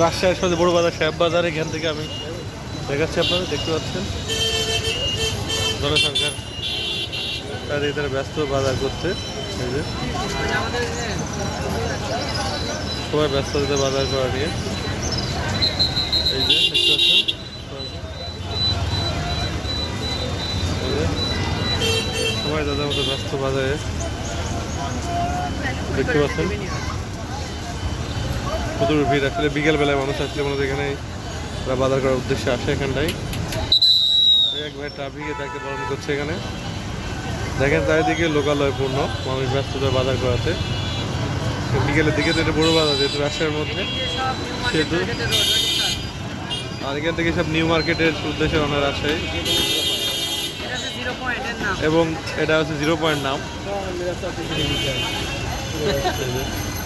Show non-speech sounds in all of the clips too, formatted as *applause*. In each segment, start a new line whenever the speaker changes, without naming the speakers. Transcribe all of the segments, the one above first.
রাজশাহীর সাথে বড় বাজার সাহেব বাজার, এখান থেকে আমি দেখাচ্ছি আপনারা দেখতে পাচ্ছেন? জনসংখ্যার চারিদিকে তারা ব্যস্ত বাজার করতে এই যে। সবাই ব্যস্ত হতে বাজার করা নিয়ে। এই যে, দেখতে পাচ্ছেন? সবাই তাদের মতো ব্যস্ত বাজারে। দেখতে পাচ্ছেন? প্রচুর ভিড়। আসলে বিকেলবেলায় মানুষ আসলে মানুষ এখানে ওরা বাজার করার উদ্দেশ্যে আসে এক ভাই ট্রাফিকে তাকে পালন করছে এখানে। দেখেন চারিদিকে লোকালয় পূর্ণ মানুষ ব্যস্ত হয়ে বাজার করাতে। বিকেলের দিকে তো এটা বড় বাজার যেহেতু রাজশাহীর মধ্যে। সেহেতু আর এখান থেকে সব নিউ মার্কেটের উদ্দেশ্যে রওনা রাজশাহী এবং এটা হচ্ছে জিরো পয়েন্ট নাম। *laughs*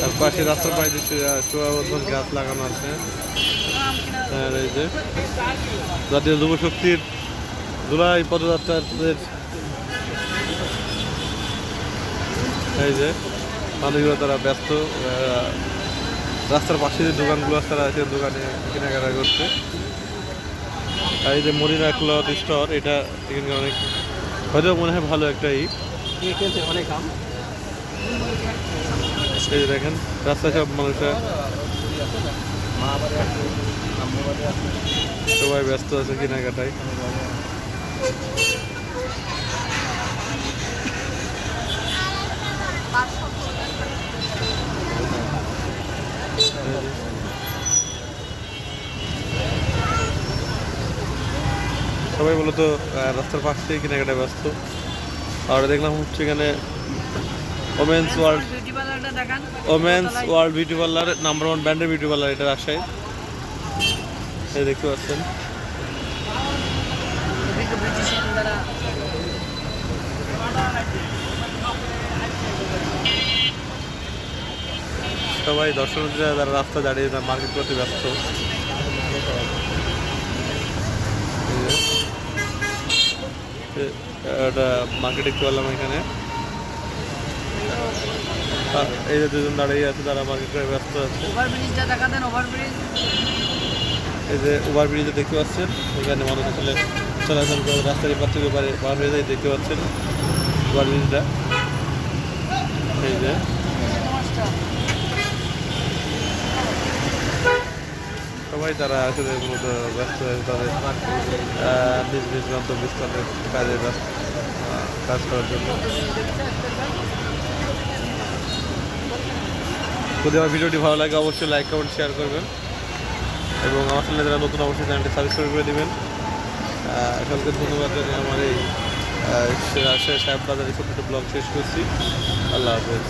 তার পাশে রাস্তার পাশে চোয়াবর্ধন গাছ লাগানো আছে। আর এই যে, জাতীয় যুব শক্তির জুলাই পদযাত্রাদের এই যে মানুষগুলো তারা ব্যস্ত রাস্তার পাশে যে দোকানগুলো আছে, তারা আছে দোকানে কেনাকাটা করছে। আর এই যে মরিনা ক্লথ স্টোর, এটা এখানকার অনেক, হয়তো মনে হয় ভালো একটা ই।
অনেক
এই দেখেন রাস্তায় সব মানুষরা। সবাই ব্যস্ত আছে কেনাকাটায়। সবাই মূলত রাস্তার পাশ থেকে কেনাকাটায় ব্যস্ত। আর দেখলাম হচ্ছে এখানে ওমেন্স ওয়ার্ল্ড
বিউটি পার্লারটা দেখান।
Women's world beauty parlour number one ব্র্যান্ডের বিউটি পার্লার এটা রাজশাহী। এই দেখতে পাচ্ছেন। সবাই দর্শনার্থীরা তারা রাস্তা দাঁড়িয়ে তারা মার্কেট করতে ব্যস্ত। একটা মার্কেট দেখতে পারলাম এখানে। এই যে দুজন দাঁড়িয়ে আছে তারা মার্কেট করে ব্যস্ত আছে। এই যে ওভার ব্রিজে দেখতে পাচ্ছেন এখানে মানুষ আসলে চলাচল করে রাস্তার এপার থেকে পারে পার হয়ে যায় দেখতে পাচ্ছেন ওভার ব্রিজটা এই যে। সবাই তারা আসলে মূলত ব্যস্ত হয়ে তাদের নিজ নিজ গন্তব্যস্থলে কাজে ব্যস্ত কাজ করার জন্য। যদি আমার ভিডিওটি ভালো লাগে অবশ্যই লাইক কমেন্ট শেয়ার করবেন এবং আমার চ্যানেলে যারা নতুন অবশ্যই চ্যানেলটি সাবস্ক্রাইব করে দেবেন সকলকে ধন্যবাদ জানিয়ে আমার এই সাহেব বাজারে ছোটো ব্লগ শেষ করছি আল্লাহ হাফেজ